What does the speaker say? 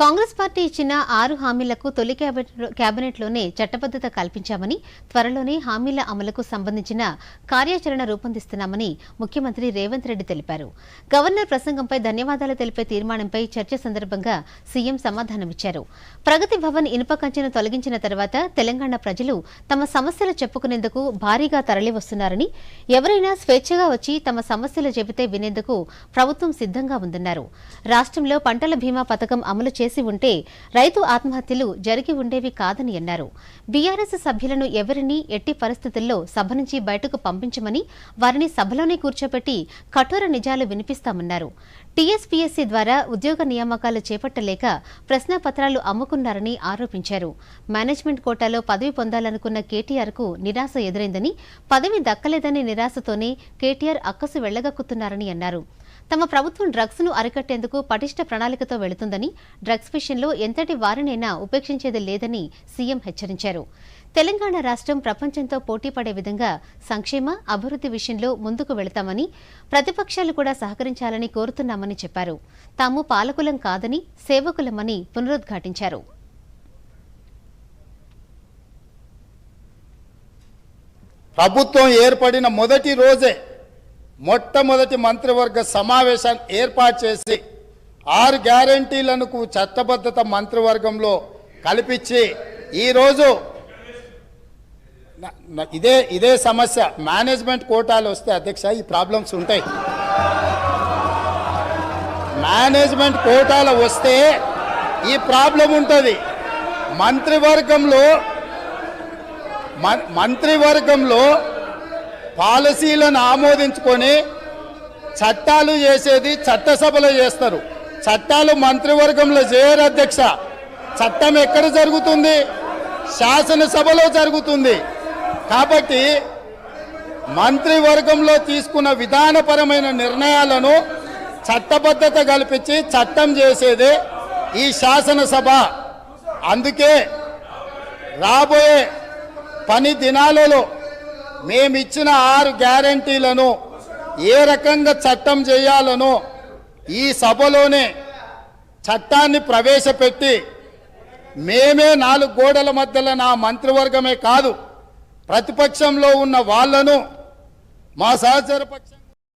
Congress party ఇచ్చిన ఆరు హామీలకు తొలి క్యాబినెట్- క్యాబినెట్లోనే చట్టబద్దత కల్పించామని త్వరలోనే హామీల అమలుకు సంబంధించిన కార్యాచరణ రూపొందిస్తున్నామని ముఖ్యమంత్రి రేవంత్ రెడ్డి తెలిపారు. గవర్నర్ ప్రసంగంపై ధన్యవాదాలు తెలిపే తీర్మానంపై చర్చ సందర్భంగా సీఎం సమాధానమిచ్చారు. ప్రగతి భవన్ ఇనుప కంచెను తొలగించిన తర్వాత తెలంగాణ ప్రజలు తమ సమస్యలు చెప్పుకునేందుకు భారీగా తరలివస్తున్నారని ఎవరైనా స్వేచ్ఛగా వచ్చి తమ సమస్యలు చెబితే వినేందుకు ప్రభుత్వం సిద్ధంగా ఉందన్నారు. రాష్ట్రంలో పంటల బీమా పథకం అమలు చేసి ఉంటే రైతు ఆత్మహత్యలు జరిగి ఉండేవి కాదని అన్నారు. బీఆర్ఎస్ సభ్యులను ఎవరిని ఎట్టి పరిస్థితుల్లో సభ నుంచి బయటకు పంపించమని వారిని సభలోనే కూర్చోబెట్టి కఠోర నిజాలు వినిపిస్తామన్నారు. టీఎస్పీఎస్సీ ద్వారా ఉద్యోగ నియామకాలు చేపట్టలేక ప్రశ్నపత్రాలు అమ్ముకున్నారని ఆరోపించారు. మేనేజ్మెంట్ కోటాలో పదవి పొందాలనుకున్న కేటీఆర్కు నిరాశ ఎదురైందని పదవి దక్కలేదనే నిరాశతోనే కేటీఆర్ అక్కసు వెళ్ళగక్కుతున్నారని అన్నారు. తమ ప్రభుత్వం డ్రగ్స్ను అరికట్టేందుకు పటిష్ట ప్రణాళికతో వెళుతుందని డ్రగ్స్ విషయంలో ఎంతటి వారినైనా ఉపేక్షించేది లేదని సీఎం హెచ్చరించారు. తెలంగాణ రాష్ట్రం ప్రపంచంతో పోటీపడే విధంగా సంక్షేమ అభివృద్ది విషయంలో ముందుకు వెళతామని ప్రతిపక్షాలు కూడా సహకరించాలని కోరుతున్నామని చెప్పారు. తాము పాలకులం కాదని సేవకులమని పునరుద్ఘాటించారు. ప్రభుత్వం ఏర్పడిన మొదటి రోజే మొట్టమొదటి మంత్రివర్గ సమావేశాన్ని ఏర్పాటు చేసి ఆరు గ్యారంటీలను చట్టబద్ధత మంత్రివర్గంలో కల్పించి ఈరోజు ఇదే ఇదే సమస్య. మేనేజ్మెంట్ కోటాలు వస్తే అధ్యక్ష ఈ ప్రాబ్లమ్స్ ఉంటాయి. మేనేజ్మెంట్ కోటాలు వస్తే ఈ ప్రాబ్లం ఉంటుంది. మంత్రివర్గంలో మంత్రివర్గంలో పాలసీలను ఆమోదించుకొని చట్టాలు చేసేది చట్టసభలో చేస్తారు. చట్టాలు మంత్రివర్గంలో చేయరు అధ్యక్ష. చట్టం ఎక్కడ జరుగుతుంది? శాసనసభలో జరుగుతుంది. కాబట్టి మంత్రివర్గంలో తీసుకున్న విధానపరమైన నిర్ణయాలను చట్టబద్ధత కల్పించి చట్టం చేసేదే ఈ శాసనసభ. అందుకే రాబోయే పని దినాలలో మేమిచ్చిన ఆరు గ్యారంటీలను ఏ రకంగా చట్టం చేయాలనో ఈ సభలోనే చట్టాన్ని ప్రవేశపెట్టి మేమే నాలుగు గోడల మధ్యలో నా మంత్రివర్గమే కాదు ప్రతిపక్షంలో ఉన్న వాళ్ళను మా సహచర పక్షం